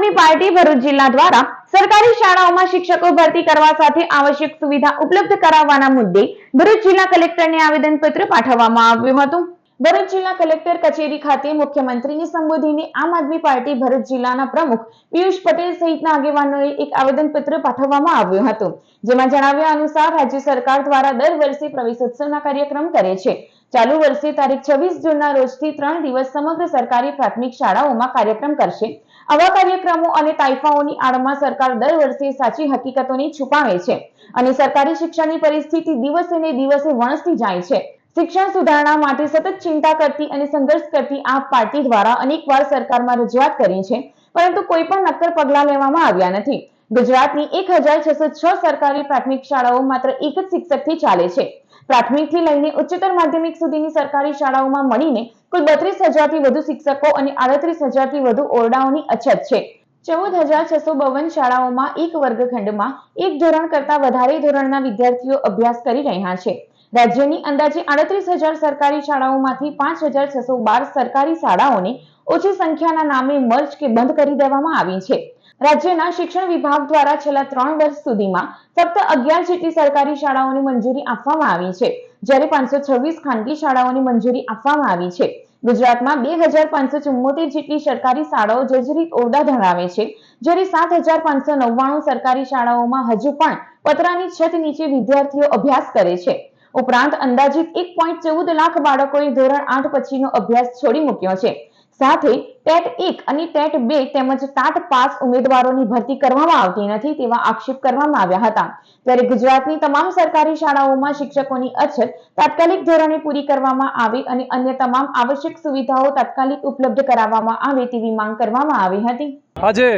આદમી party Bharuch જિલ્લા દ્વારા સરકારી શાળાઓમાં શિક્ષકો ભરતી કરવા સાથે આવશ્યક સુવિધા ઉપલબ્ધ કરાવવાના મુદ્દે ભરૂચ જિલ્લા કલેક્ટરને આવેદનપત્ર પાઠવવામાં આવ્યું હતું. ભરૂચ જિલ્લા કલેક્ટર કચેરી ખાતે મુખ્યમંત્રીને સંબોધીને આમ આદમી પાર્ટી ભરૂચ જિલ્લાના પ્રમુખ પિયુષ પટેલ સહિતના આગેવાનોએ એક આવેદનપત્ર પાઠવવામાં આવ્યું હતું. જેમાં જણાવ્યા અનુસાર રાજ્ય સરકાર દ્વારા દર વર્ષે પ્રવેશોત્સવના કાર્યક્રમ કરે છે. ચાલુ વર્ષે તારીખ છવ્વીસ જૂનના રોજથી ત્રણ દિવસ સમગ્ર સરકારી પ્રાથમિક શાળાઓમાં કાર્યક્રમ કરશે. આવા કાર્યક્રમો અને તાઇફાઓની આડમાં સરકાર દર વર્ષે સાચી હકીકતોને છુપાવે છે અને સરકારી શિક્ષણની પરિસ્થિતિ દિવસે ને દિવસે વણસતી જાય છે. શિક્ષણ સુધારણા માટે સતત ચિંતા કરતી અને સંઘર્ષ કરતી આ પાર્ટી દ્વારા અનેકવાર સરકારમાં રજૂઆત કરી છે, પરંતુ કોઈ પણ નક્કર પગલાં લેવામાં આવ્યા નથી. ગુજરાતની એક હજાર છસો છ સરકારી પ્રાથમિક શાળાઓ માત્ર એક જ શિક્ષકથી ચાલે છે. પ્રાથમિકથી લઈને ઉચ્ચતર માધ્યમિક સુધીની સરકારી શાળાઓમાં મળીને કુલ બત્રીસ હજારથી વધુ શિક્ષકો અને આડત્રીસ હજારથી વધુ ઓરડાઓની અછત છે. ચૌદ હજાર છસો બાવન શાળાઓમાં એક વર્ગખંડમાં એક ધોરણ કરતા વધારે ધોરણના વિદ્યાર્થીઓ અભ્યાસ કરી રહ્યા છે. રાજ્યની અંદાજે આડત્રીસ હજાર સરકારી શાળાઓમાંથી પાંચ હજાર છસો બાર સરકારી શાળાઓને ઓછી સંખ્યાના નામે મર્જ કે બંધ કરી દેવામાં આવી છે. રાજ્યના શિક્ષણ વિભાગ દ્વારા છેલ્લા ત્રણ વર્ષ સુધીમાં ફક્ત અગિયાર જેટલી સરકારી શાળાઓની મંજૂરી આપવામાં આવી છે. જ્યારે પાંચસો છવ્વીસ ખાનગી શાળાઓની મંજૂરી આપવામાં આવી છે. ગુજરાતમાં બે હજાર પાંચસો ચુમ્મોતેર જેટલી સરકારી શાળાઓ જર્જરિત ઓરડા ધરાવે છે. જ્યારે સાત હજાર પાંચસો નવ્વાણું સરકારી શાળાઓમાં હજુ પણ પતરાની છત નીચે વિદ્યાર્થીઓ અભ્યાસ કરે છે. ઉપરાંત અંદાજિત એક પોઈન્ટ ચૌદ લાખ બાળકોએ ધોરણ આઠ પછીનો અભ્યાસ છોડી મૂક્યો છે. સાથે ટેટ એક અને ટેટ બે તેમજ ટાટ પાસ ઉમેદવારોની ભરતી કરવામાં આવતી નથી તેવા આક્ષેપ કરવામાં આવ્યા હતા. ત્યારે ગુજરાતની તમામ સરકારી શાળાઓમાં શિક્ષકોની અછત તાત્કાલિક ધોરણે પૂરી કરવામાં આવે અને અન્ય તમામ આવશ્યક સુવિધાઓ તાત્કાલિક ઉપલબ્ધ કરાવવામાં આવે તેવી માંગ કરવામાં આવી હતી. આજે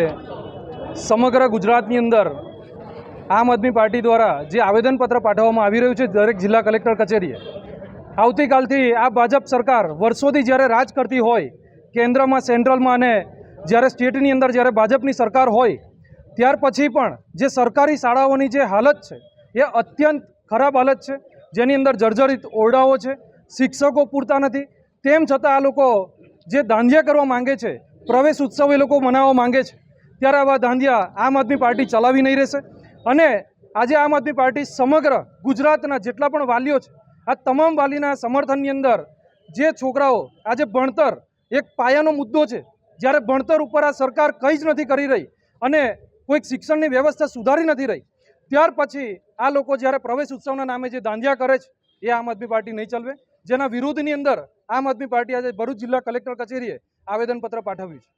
સમગ્ર ગુજરાતની અંદર આમ આદમી પાર્ટી દ્વારા જે આવેદનપત્ર પાઠવવામાં આવી રહ્યું છે દરેક જિલ્લા કલેક્ટર કચેરીએ, આવતીકાલથી આ ભાજપ સરકાર વર્ષોથી જ્યારે રાજ કરતી હોય કેન્દ્રમાં, સેન્ટ્રલમાં અને જ્યારે સ્ટેટની અંદર જ્યારે ભાજપની સરકાર હોય, ત્યાર પછી પણ જે સરકારી શાળાઓની જે હાલત છે, એ અત્યંત ખરાબ હાલત છે. જેની અંદર જર્જરિત ઓરડાઓ છે, શિક્ષકો પૂરતા નથી. તેમ છતાં આ લોકો જે દાંધિયા કરવા માંગે છે, પ્રવેશ ઉત્સવ એ લોકો મનાવવા માંગે છે, ત્યારે આવા દાંધિયા આમ આદમી પાર્ટી ચલાવી નહીં રહેશે. અને આજે આમ આદમી પાર્ટી સમગ્ર ગુજરાતના જેટલા પણ વાલીઓ છે, આ તમામ વાલીના સમર્થનની અંદર જે છોકરાઓ આજે ભણતર એક પાયાનો મુદ્દો છે. જ્યારે ભણતર ઉપર આ સરકાર કંઈ જ નથી કરી રહી અને કોઈક શિક્ષણની વ્યવસ્થા સુધારી નથી રહી, ત્યાર પછી આ લોકો જ્યારે પ્રવેશ ઉત્સવના નામે જે દાંધિયા કરે છે, એ આમ આદમી પાર્ટી નહીં ચલવે. જેના વિરોધની અંદર આમ આદમી પાર્ટી આજે ભરૂચ જિલ્લા કલેક્ટર કચેરીએ આવેદનપત્ર પાઠવ્યું છે.